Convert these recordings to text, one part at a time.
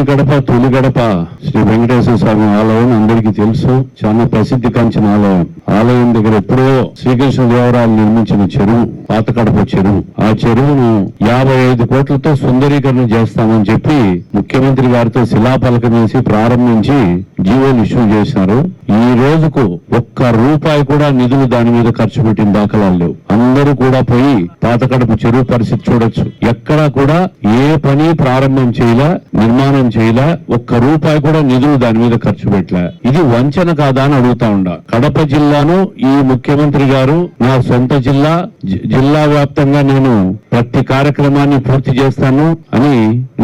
రాజధాని గడప తొలి గడప శ్రీ వెంకటేశ్వర స్వామి ఆలయం అందరికీ తెలుసు. చాలా ప్రసిద్ధి కాంచిన ఆలయం. ఆలయం దగ్గర ఎప్పుడో శ్రీకృష్ణ దేవరాయలు నిర్మించిన చెరువు పాత కడప చెరువు. ఆ చెరువును యాభై ఐదు కోట్లతో సుందరీకరణ చేస్తామని చెప్పి ముఖ్యమంత్రి గారితో శిలాపలకం వేసి ప్రారంభించి జీవోలు ఇష్యూ చేశారు. ఈ రోజుకు ఒక్క రూపాయి కూడా నిధులు దాని మీద ఖర్చు పెట్టిన దాఖలాలు లేవు. అందరూ కూడా పోయి పాత కడుపు చెరువు పరిస్థితి చూడొచ్చు. ఎక్కడా కూడా ఏ పని ప్రారంభం చేయలా నిర్మాణం చేయలా ఒక్క రూపాయి కూడా నిధులు దాని మీద ఖర్చు పెట్టలే. ఇది వంచన కాదా అని అడుగుతా ఉండా. కడప జిల్లాను ఈ ముఖ్యమంత్రి గారు నా సొంత జిల్లా జిల్లా వ్యాప్తంగా నేను ప్రతి కార్యక్రమాన్ని పూర్తి చేస్తాను అని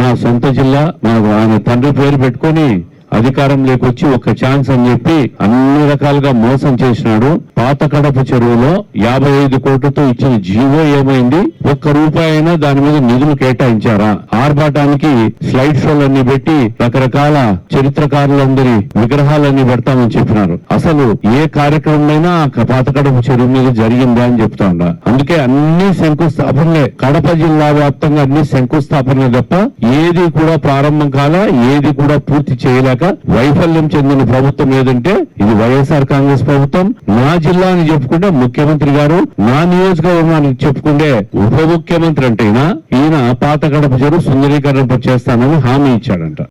నా సొంత జిల్లా నా ఆయన తండ్రి పేరు పెట్టుకొని అధికారం లేకొచ్చి ఒక ఛాన్స్ అని చెప్పి అన్ని రకాలుగా మోసం చేసినాడు. పాత కడప చెరువులో యాభై ఐదు కోట్లతో ఇచ్చిన జీవో ఏమైంది? ఒక్క రూపాయి అయినా దాని మీద నిధులు కేటాయించారా? ఆర్భాటానికి స్లైడ్ షోలన్నీ పెట్టి రకరకాల చరిత్రకారులందరి విగ్రహాలన్నీ పెడతామని చెప్పినారు. అసలు ఏ కార్యక్రమమైనా ఆ పాత కడప చెరువు మీద జరిగిందా అని చెప్తా ఉన్నా అందుకే అన్ని శంకుస్థాపనలే కడప జిల్లా వ్యాప్తంగా అన్ని శంకుస్థాపనలే తప్ప ఏది కూడా ప్రారంభం కాల ఏది కూడా పూర్తి చేయలేక వైఫల్యం చెందిన ప్రభుత్వం ఏదంటే ఇది వైఎస్ఆర్ కాంగ్రెస్ ప్రభుత్వం. నా జిల్లా అని చెప్పుకుంటే ముఖ్యమంత్రి గారు నా నియోజకవర్గానికి చెప్పుకుంటే ఉప ముఖ్యమంత్రి అంటే ఈయన ఈయన పాత గడప చెరువు సుందరీకరణ చేస్తానని హామీ ఇచ్చాడంట.